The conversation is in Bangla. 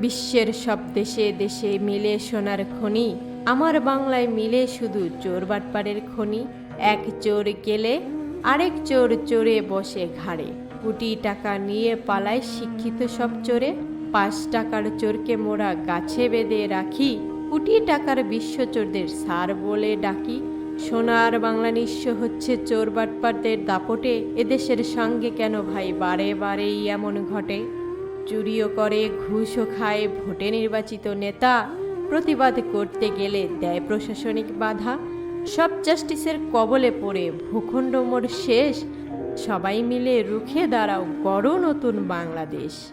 বিশ্বের সব দেশে দেশে মিলে সোনার খনি, আমার বাংলায় মিলে শুধু চোর বাটপাড়ের খনি। এক চোর গেলে আরেক চোর চোরে বসে ঘাড়ে। কোটি টাকা নিয়ে পালায় শিক্ষিত সব চোরে। পাঁচ টাকার চোরকে মোরা গাছে বেঁধে রাখি। কোটি টাকার বিশ্ব চোরদের সার বলে ডাকি। সোনার বাংলা নিঃস্ব হচ্ছে চোর বাটপারদের দাপটে, এদেশের সঙ্গে কেন ভাই বারে বারেই এমন ঘটে? চুরিও করে, ঘুষও খায় ভোটে নির্বাচিত নেতা, প্রতিবাদ করতে গেলে দেয় প্রশাসনিক বাধা। সব জাস্টিসের কবলে পড়ে ভূখণ্ড মোর শেষ, সবাই মিলে রুখে দাঁড়াও গড় নতুন বাংলাদেশ।